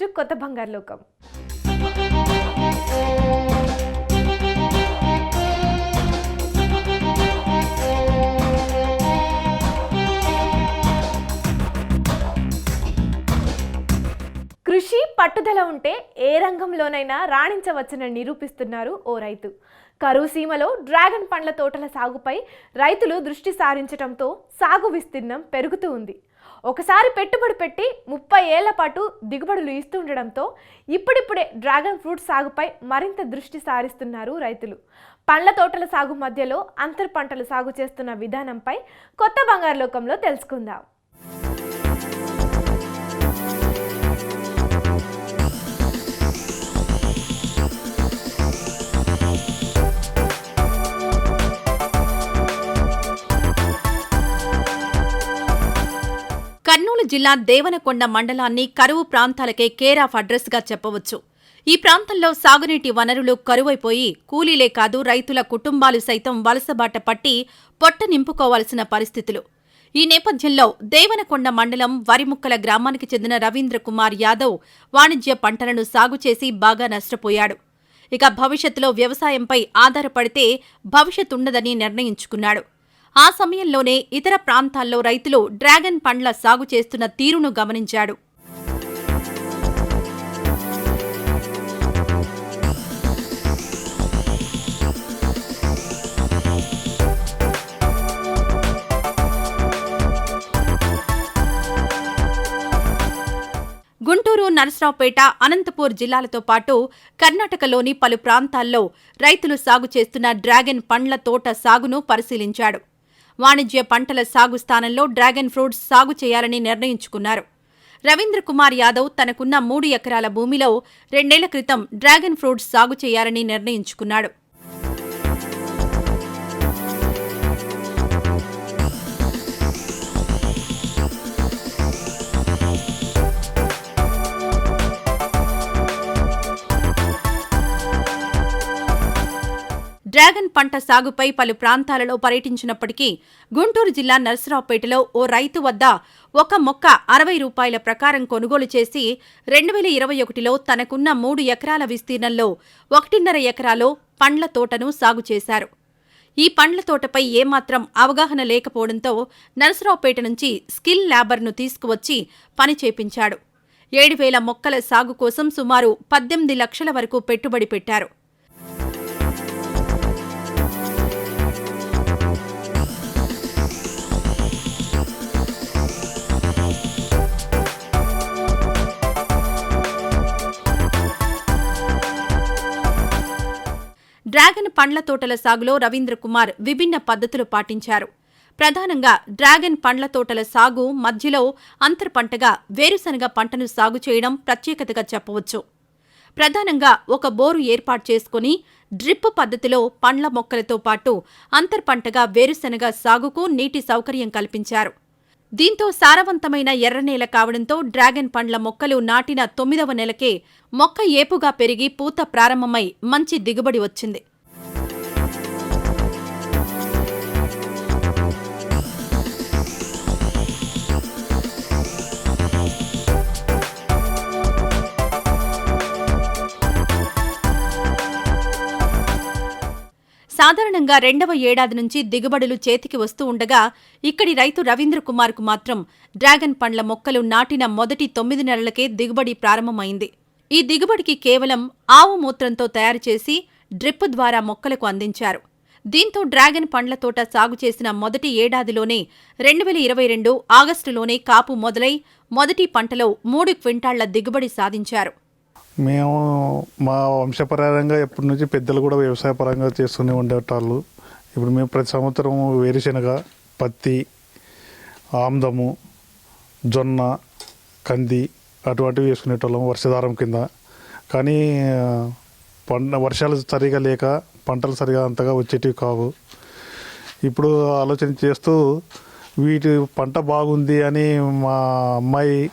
To కొత్త బంగారు లోకం. కృషి పట్టుదల ఉంటే ఏ రంగంలోనైనా రాణించవచ్చని నిరూపిస్తున్నారు ఓ రైతు. కరువు సీమలో డ్రాగన్ పండ్ల తోటల సాగుపై రైతులు దృష్టి సారించడంతో సాగు విస్తీర్ణం పెరుగుతూ ఉంది. ఒకసారి పెట్టుబడి పెట్టి ముప్పై ఏళ్ళ పాటు దిగుబడులు ఇస్తూ ఉండడంతో ఇప్పుడిప్పుడే డ్రాగన్ ఫ్రూట్ సాగుపై మరింత దృష్టి సారిస్తున్నారు రైతులు. పండ్ల తోటల సాగు మధ్యలో అంతర్ పంటలు సాగు చేస్తున్న విధానంపై కొత్త బంగారు లోకంలో తెలుసుకుందాం. జిల్లా దేవనకొండ మండలాన్ని కరువు ప్రాంతాలకే కేర్ ఆఫ్ అడ్రస్గా చెప్పవచ్చు. ఈ ప్రాంతంలో సాగునీటి వనరులు కరువైపోయి కూలీలే కాదు రైతుల కుటుంబాలు సైతం వలసబాట పట్టి పొట్ట నింపుకోవాల్సిన పరిస్థితులు. ఈ నేపథ్యంలో దేవనకొండ మండలం వరిముక్కల గ్రామానికి చెందిన రవీంద్ర కుమార్ యాదవ్ వాణిజ్య పంటలను సాగు చేసి బాగా నష్టపోయాడు. ఇక భవిష్యత్తులో వ్యవసాయంపై ఆధారపడితే భవిష్యత్తుండదని నిర్ణయించుకున్నాడు. ఆ సమయంలోనే ఇతర ప్రాంతాల్లో రైతులు డ్రాగన్ పండ్ల సాగు చేస్తున్న తీరును గమనించాడు. గుంటూరు నరసరావుపేట అనంతపూర్ జిల్లాలతో పాటు కర్ణాటకలోని పలు ప్రాంతాల్లో రైతులు సాగు చేస్తున్న డ్రాగన్ పండ్ల తోట సాగును పరిశీలించాడు. వాణిజ్య పంటల సాగు స్థానంలో డ్రాగన్ ఫ్రూట్స్ సాగు చేయాలని నిర్ణయించుకున్నారు. రవీంద్ర కుమార్ యాదవ్ తనకున్న మూడు ఎకరాల భూమిలో రెండేళ్ళ క్రితం డ్రాగన్ ఫ్రూట్స్ సాగు చేయాలని నిర్ణయించుకున్నాడు. డ్రాగన్ పంట సాగుపై పలు ప్రాంతాలలో పర్యటించినప్పటికీ గుంటూరు జిల్లా నరసరావుపేటలో ఓ రైతు వద్ద ఒక మొక్క అరవై రూపాయల ప్రకారం కొనుగోలు చేసి రెండు వేల ఇరవై ఒకటిలో తనకున్న మూడు ఎకరాల విస్తీర్ణంలో ఒకటిన్నర ఎకరాలో పండ్ల తోటను సాగు చేశారు. ఈ పండ్ల తోటపై ఏమాత్రం అవగాహన లేకపోవడంతో నరసరావుపేట నుంచి స్కిల్ ల్యాబర్ను తీసుకువచ్చి పని చేపించాడు. ఏడు వేల మొక్కల సాగు కోసం సుమారు పద్దెనిమిది లక్షల వరకు పెట్టుబడి పెట్టారు. డ్రాగన్ పండ్ల తోటల సాగులో రవీంద్ర కుమార్ విభిన్న పద్ధతులు పాటించారు. ప్రధానంగా డ్రాగన్ పండ్ల తోటల సాగు మధ్యలో అంతర్ పంటగా వేరుశనగ పంటను సాగు చేయడం ప్రత్యేకతగా చెప్పవచ్చు. ప్రధానంగా ఒక బోరు ఏర్పాటు చేసుకుని డ్రిప్ పద్ధతిలో పండ్ల మొక్కలతో పాటు అంతర్ పంటగా వేరుశనగ సాగుకు నీటి సౌకర్యం కల్పించారు. దీంతో సారవంతమైన ఎర్రనేల కావడంతో డ్రాగన్ పండ్ల మొక్కలు నాటిన తొమ్మిదవ నెలకే మొక్క ఏపుగా పెరిగి పూత ప్రారంభమై మంచి దిగుబడి వచ్చింది. సాధారణంగా రెండవ ఏడాది నుంచి దిగుబడులు చేతికి వస్తూ ఉండగా ఇక్కడి రైతు రవీంద్ర కుమార్కు మాత్రం డ్రాగన్ పండ్ల మొక్కలు నాటిన మొదటి తొమ్మిది నెలలకే దిగుబడి ప్రారంభమైంది. ఈ దిగుబడికి కేవలం ఆవు మూత్రంతో తయారు చేసి డ్రిప్ ద్వారా మొక్కలకు అందించారు. దీంతో డ్రాగన్ పండ్ల తోట సాగు చేసిన మొదటి ఏడాదిలోనే రెండు వేల ఇరవై రెండు ఆగస్టులోనే కాపు మొదలై మొదటి పంటలో మూడు క్వింటాళ్ళ దిగుబడి సాధించారు. మేము మా వంశపరంగా ఎప్పటి నుంచి పెద్దలు కూడా వ్యవసాయ పరంగా చేస్తూనే ఉండేవాళ్ళు. ఇప్పుడు మేము ప్రతి సంవత్సరం వేరుశనగ పత్తి ఆముదము జొన్న కంది అటువంటివి వేసుకునేటోళ్ళం వర్షధారం కింద. కానీ పంట వర్షాలు సరిగా లేక పంటలు సరిగా అంతగా వచ్చేటివి కావు. ఇప్పుడు ఆలోచన చేస్తూ వీటి పంట బాగుంది అని మా అమ్మాయి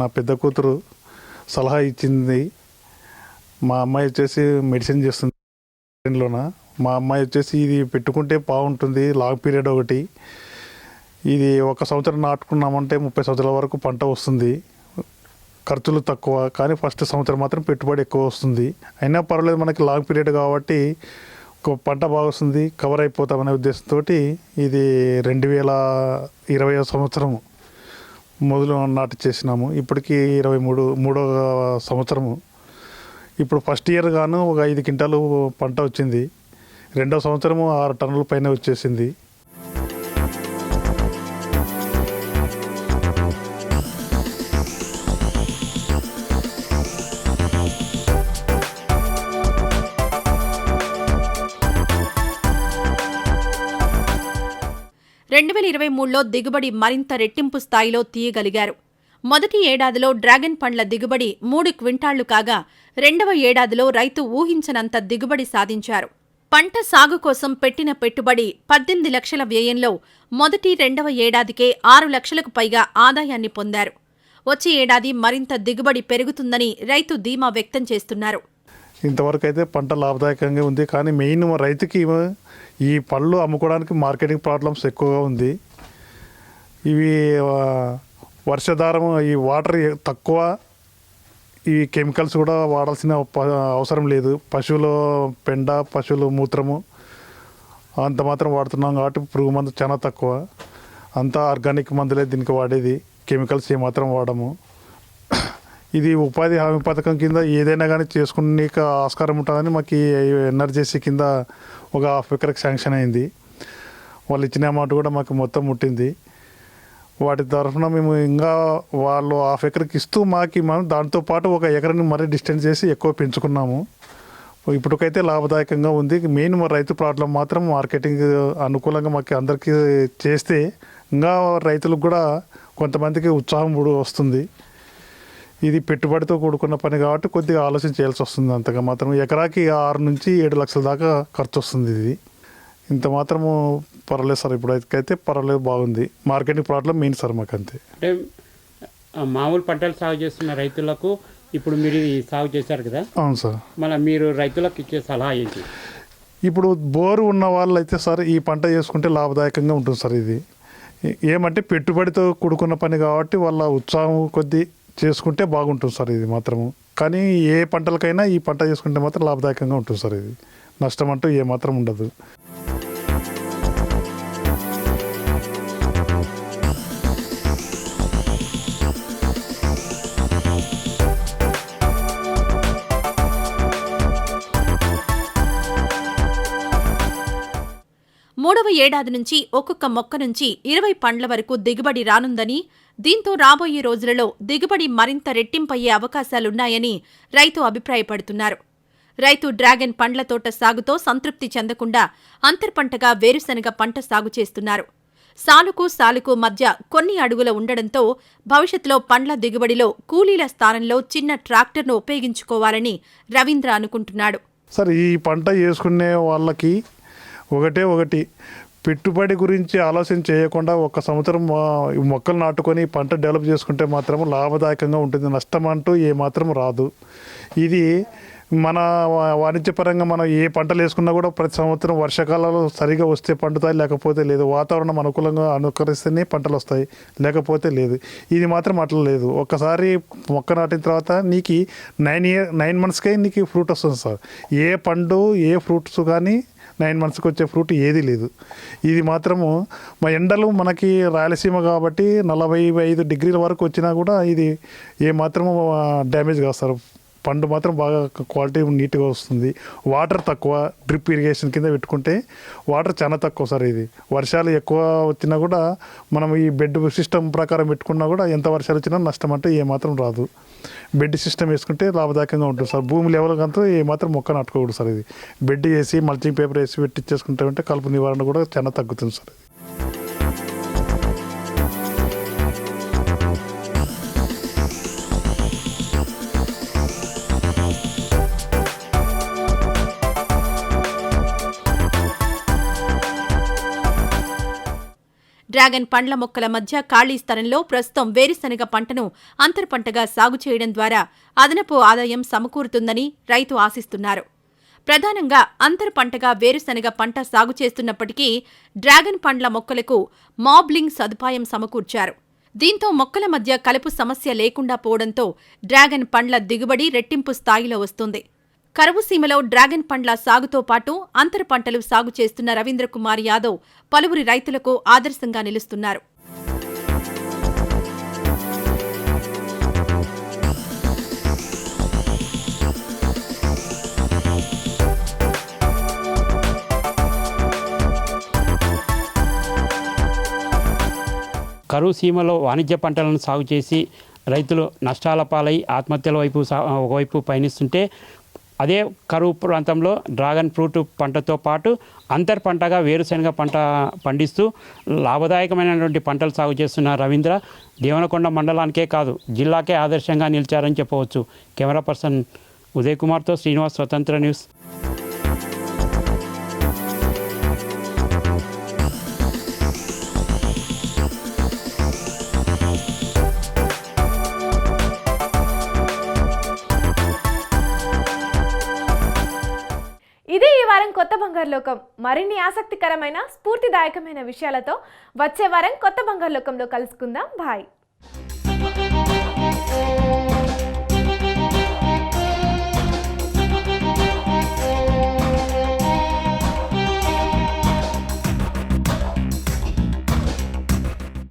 నా పెద్ద కూతురు సలహా ఇచ్చింది. మా అమ్మాయి వచ్చేసి మెడిసిన్ చేస్తుంది. మా అమ్మాయి వచ్చేసి ఇది పెట్టుకుంటే బాగుంటుంది లాంగ్ పీరియడ్ ఒకటి. ఇది ఒక సంవత్సరం నాటుకున్నామంటే ముప్పై సంవత్సరాల వరకు పంట వస్తుంది. ఖర్చులు తక్కువ కానీ ఫస్ట్ సంవత్సరం మాత్రం పెట్టుబడి ఎక్కువ వస్తుంది. అయినా పర్వాలేదు మనకి లాంగ్ పీరియడ్ కాబట్టి ఒక పంట బాగా వస్తుంది కవర్ అయిపోతామనే ఉద్దేశంతో ఇది రెండు వేల ఇరవై సంవత్సరం మొదలు నాటు చేసినాము. ఇప్పటికీ ఇరవై మూడు మూడో సంవత్సరము. ఇప్పుడు ఫస్ట్ ఇయర్ గాను ఒక ఐదు క్వింటాలు పంట వచ్చింది. రెండో సంవత్సరము ఆరు టన్నుల పైన వచ్చేసింది. రెండు వేల ఇరవై మూడులో దిగుబడి మరింత రెట్టింపు స్థాయిలో తీయగలిగారు. మొదటి ఏడాదిలో డ్రాగన్ పండ్ల దిగుబడి మూడు క్వింటాళ్ళు కాగా రెండవ ఏడాదిలో రైతు ఊహించనంత దిగుబడి సాధించారు. పంట సాగు కోసం పెట్టిన పెట్టుబడి పద్దెనిమిది లక్షల వ్యయంలో మొదటి రెండవ ఏడాదికే ఆరు లక్షలకు పైగా ఆదాయాన్ని పొందారు. వచ్చే ఏడాది మరింత దిగుబడి పెరుగుతుందని రైతు ధీమా వ్యక్తం చేస్తున్నారు. ఇంతవరకు అయితే పంట లాభదాయకంగా ఉంది. కానీ మెయిన్ రైతుకి ఈ పళ్ళు అమ్ముకోవడానికి మార్కెటింగ్ ప్రాబ్లమ్స్ ఎక్కువగా ఉంది. ఇవి వర్షధారం ఈ వాటర్ తక్కువ ఈ కెమికల్స్ కూడా వాడాల్సిన ప- అవసరం లేదు. పశువుల పెండ పశువుల మూత్రము అంత మాత్రం వాడుతున్నాం కాబట్టి పురుగు మందు చాలా తక్కువ. అంతా ఆర్గానిక్ మందులే దీనికి వాడేది. కెమికల్స్ ఏమాత్రం వాడము. ఇది ఉపాధి హామీ పథకం కింద ఏదైనా కానీ చేసుకునే ఆస్కారం ఉంటుందని మాకు ఎన్ఆర్జేసీ కింద ఒక హాఫ్ ఎకర్కి శాంక్షన్ అయింది. వాళ్ళు ఇచ్చిన అమౌంట్ కూడా మాకు మొత్తం ముట్టింది. వాటి తరఫున మేము ఇంకా వాళ్ళు హాఫ్ ఎకర్కి ఇస్తూ మాకు మనం దాంతో పాటు ఒక ఎకరని మరీ డిస్టెన్స్ చేసి ఎక్కువ పెంచుకున్నాము. ఇప్పటికైతే లాభదాయకంగా ఉంది. మెయిన్ మా రైతు ప్రాబ్లం మాత్రం మార్కెటింగ్ అనుకూలంగా మాకు అందరికీ చేస్తే ఇంకా రైతులకు కూడా కొంతమందికి ఉత్సాహం కూడా వస్తుంది. ఇది పెట్టుబడితో కూడుకున్న పని కాబట్టి కొద్దిగా ఆలోచన చేయాల్సి వస్తుంది అంతగా మాత్రం. ఎకరాకి ఆరు నుంచి ఏడు లక్షల దాకా ఖర్చు వస్తుంది ఇది. ఇంత మాత్రము పర్వాలేదు సార్ ఇప్పుడు అయితే పర్వాలేదు బాగుంది. మార్కెటింగ్ ప్రాబ్లం మెయిన్ సార్ మాకు అంతే అంటే మామూలు పంటలు సాగు చేస్తున్న రైతులకు ఇప్పుడు మీరు సాగు చేశారు కదా? అవును సార్. మళ్ళీ మీరు రైతులకు ఇచ్చే సలహా ఏంటి? ఇప్పుడు బోరు ఉన్న వాళ్ళు అయితే సార్ ఈ పంట చేసుకుంటే లాభదాయకంగా ఉంటుంది సార్ ఇది. ఏమంటే పెట్టుబడితో కూడుకున్న పని కాబట్టి వాళ్ళ ఉత్సాహం కొద్దీ చేసుకుంటే బాగుంటుంది సార్ ఇది మాత్రము. కానీ ఏ పంటలకైనా ఈ పంట చేసుకుంటే మాత్రం లాభదాయకంగా ఉంటుంది సార్ ఇది. నష్టం అంటూ ఏ మాత్రం ఉండదు. మూడవ ఏడాది నుంచి ఒక్కొక్క మొక్క నుంచి ఇరవై పండ్ల వరకు దిగుబడి రానుందని దీంతో రాబోయే రోజులలో దిగుబడి మరింత రెట్టింపయ్యే అవకాశాలున్నాయని రైతు అభిప్రాయపడుతున్నారు. రైతు డ్రాగన్ పండ్ల తోట సాగుతో సంతృప్తి చెందకుండా అంతర్పంటగా వేరుశనగ పంట సాగు చేస్తున్నారు. సాలుకు సాలుకు మధ్య కొన్ని అడుగుల ఉండడంతో భవిష్యత్తులో పండ్ల దిగుబడిలో కూలీల స్థానంలో చిన్న ట్రాక్టర్ను ఉపయోగించుకోవాలని రవీంద్ర అనుకుంటున్నాడు. సార్ ఈ పంట చేసుకునే వాళ్ళకి ఒకటే ఒకటి పెట్టుబడి గురించి ఆలోచన చేయకుండా ఒక సంవత్సరం మొక్కలు నాటుకొని పంట డెవలప్ చేసుకుంటే మాత్రం లాభదాయకంగా ఉంటుంది. నష్టం అంటూ ఏ మాత్రం రాదు. ఇది మన వా- వాణిజ్యపరంగా మనం ఏ పంటలు వేసుకున్నా కూడా ప్రతి సంవత్సరం వర్షాకాలంలో సరిగా వస్తే పండుతాయి లేకపోతే లేదు. వాతావరణం అనుకూలంగా అనుకరిస్తేనే పంటలు వస్తాయి లేకపోతే లేదు. ఇది మాత్రం అట్లా లేదు. ఒక్కసారి మొక్క నాటిన తర్వాత నీకు నైన్ ఇయర్ నైన్ మంత్స్కే నీకు ఫ్రూట్ వస్తుంది సార్. ఏ పండు ఏ ఫ్రూట్స్ కానీ నైన్ మంత్స్కి వచ్చే ఫ్రూట్ ఏది లేదు. ఇది మాత్రము మా ఎండలు మనకి రాయలసీమ కాబట్టి నలభై ఐదు డిగ్రీల వరకు వచ్చినా కూడా ఇది ఏ మాత్రము డ్యామేజ్ కాదు పండు మాత్రం బాగా క్వాలిటీ నీట్గా వస్తుంది. వాటర్ తక్కువ డ్రిప్ ఇరిగేషన్ కింద పెట్టుకుంటే వాటర్ చాలా తక్కువ సార్ ఇది. వర్షాలు ఎక్కువ వచ్చినా కూడా మనం ఈ బెడ్ సిస్టమ్ ప్రకారం పెట్టుకున్నా కూడా ఎంత వర్షాలు వచ్చినా నష్టం అంటే ఏ మాత్రం రాదు. బెడ్ సిస్టమ్ వేసుకుంటే లాభదాయకంగా ఉంటుంది సార్. భూమి లెవెల్ అంతా ఏ మాత్రం మొక్క నాటుకోకూడదు సార్ ఇది. బెడ్ వేసి మల్చింగ్ పేపర్ వేసి పెట్టించేసుకుంటే ఉంటే కలుపు నివారణ కూడా చాలా తగ్గుతుంది సార్. డ్రాగన్ పండ్ల మొక్కల మధ్య ఖాళీ స్థలంలో ప్రస్తుతం వేరుశనగ పంటను అంతర్పంటగా సాగు చేయడం ద్వారా అదనపు ఆదాయం సమకూరుతుందని రైతు ఆశిస్తున్నారు. ప్రధానంగా అంతర్ పంటగా వేరుశనగ పంట సాగు చేస్తున్నప్పటికీ డ్రాగన్ పండ్ల మొక్కలకు మాబ్లింగ్ సదుపాయం సమకూర్చారు. దీంతో మొక్కల మధ్య కలుపు సమస్య లేకుండా పోవడంతో డ్రాగన్ పండ్ల దిగుబడి రెట్టింపు స్థాయిలో వస్తుంది. కరువుసీమలో డ్రాగన్ పండ్ల సాగుతో పాటు అంతర పంటలు సాగు చేస్తున్న రవీంద్ర కుమార్ యాదవ్ పలువురి రైతులకు ఆదర్శంగా నిలుస్తున్నారు. కరువు సీమలో వాణిజ్య పంటలను సాగు చేసి రైతులు నష్టాల పాలై ఆత్మహత్యల వైపు సా- ఒకవైపు పయనిస్తుంటే అదే కరువు ప్రాంతంలో డ్రాగన్ ఫ్రూట్ పంటతో పాటు అంతర్ పంటగా వేరుశనగ పంట పండిస్తూ లాభదాయకమైనటువంటి పంటలు సాగు చేస్తున్న రవీంద్ర దేవనకొండ మండలానికే కాదు జిల్లాకే ఆదర్శంగా నిలిచారని చెప్పవచ్చు. కెమెరా పర్సన్ ఉదయ్ కుమార్తో శ్రీనివాస్ స్వతంత్ర న్యూస్. ఇదే ఈ వారం కొత్త బంగారు లోకం మరిన్ని ఆసక్తికరమైన స్ఫూర్తిదాయకమైన విషయాలతో వచ్చే వారం కొత్త బంగారు లోకంలో కలుసుకుందాం. బాయ్.